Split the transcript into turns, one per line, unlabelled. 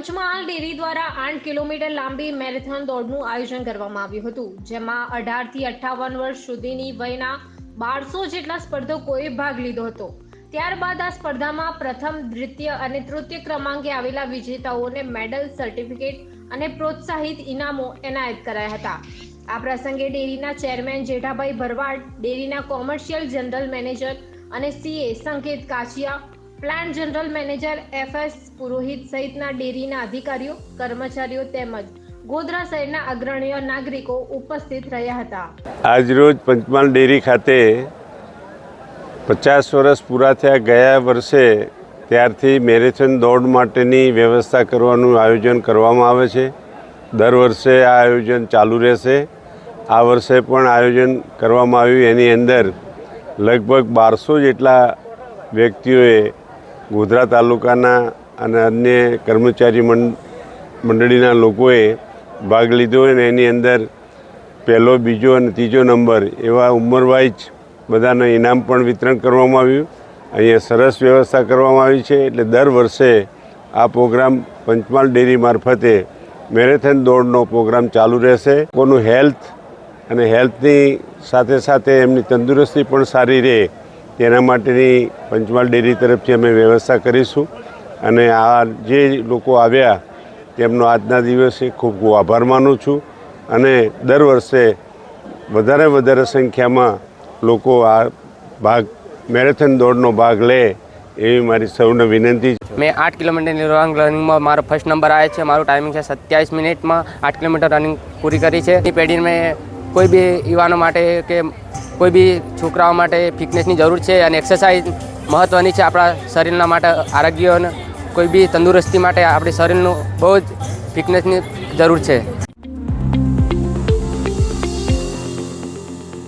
Panchmahal dairy દ્વારા આઠ kilometre લાંબી મેરેથોન દોડનું આયોજન કરવામાં આવ્યું હતું, જેમાં અઢારથી અઠ્ઠાવન વર્ષ સુધીની વયના બારસો જેટલા સ્પર્ધકોએ ભાગ લીધો હતો. ત્યારબાદ આ સ્પર્ધામાં પ્રથમ, દ્વિતીય અને તૃતીય ક્રમાંકે આવેલા વિજેતાઓને મેડલ, સર્ટિફિકેટ અને પ્રોત્સાહિત ઇનામો એનાયત કરાયા હતા. આ પ્રસંગે ડેરીના ચેરમેન જેઠાભાઈ ભરવાડ, ડેરીના કોમર્શિયલ જનરલ મેનેજર અને CA Sanket Kachiya plant general manager F S Purohit સહિતના ડેરીના અધિકારીઓ, કર્મચારીઓ તેમજ ગોધરા શહેરના અગ્રણીય નાગરિકો ઉપસ્થિત રહ્યા હતા.
આજરોજ પંચમહાલ ડેરી ખાતે પચાસ વર્ષ પૂરા થયા ગયા વર્ષે ત્યારથી મેરેથોન દોડ માટેની વ્યવસ્થા કરવાનું આયોજન કરવામાં આવે છે. દર વર્ષે આ આયોજન ચાલુ રહેશે. આ વર્ષે પણ આયોજન કરવામાં આવ્યું. એની અંદર લગભગ બારસો જેટલા વ્યક્તિઓએ ગોધરા તાલુકાના અને અન્ય કર્મચારી મંડ, મંડળીના લોકોએ ભાગ લીધો અને એની અંદર પહેલો, બીજો અને ત્રીજો નંબર એવા ઉંમરવાઇઝ બધાને ઇનામ પણ વિતરણ કરવામાં આવ્યું. અહીંયા સરસ વ્યવસ્થા કરવામાં આવી છે. એટલે દર વર્ષે આ પ્રોગ્રામ પંચમહાલ ડેરી મારફતે મેરેથોન દોડનો પ્રોગ્રામ ચાલુ રહેશે. કોનું હેલ્થ અને હેલ્થની સાથે સાથે એમની તંદુરસ્તી પણ સારી રહે. તેના માટેની પંચમહાલ ડેરી તરફથી અમે વ્યવસ્થા કરીશું. અને આ જે લોકો આવ્યા, તેમનો આજના દિવસે ખૂબ ખૂબ આભાર માનું છું. અને દર વર્ષે વધારે વધારે સંખ્યામાં લોકો આ ભાગ, મેરેથોન દોડનો ભાગ લે એવી મારી સૌને વિનંતી છે.
મેં આઠ કિલોમીટરની રોંગ રનિંગમાં મારો ફર્સ્ટ નંબર આવે છે. મારું ટાઈમિંગ છે સત્યાવીસ મિનિટમાં આઠ કિલોમીટર રનિંગ પૂરી કરી છે. એ પેઢી મેં કોઈ બી યુવાનો માટે કે કોઈ બી છોકરાઓ માટે ફિટનેસની જરૂર છે અને એક્સરસાઇઝ મહત્ત્વની છે આપણા શરીરના માટે, આરોગ્ય અને કોઈ બી તંદુરસ્તી માટે આપણી શરીરનું બહુ જ ફિટનેસની જરૂર છે.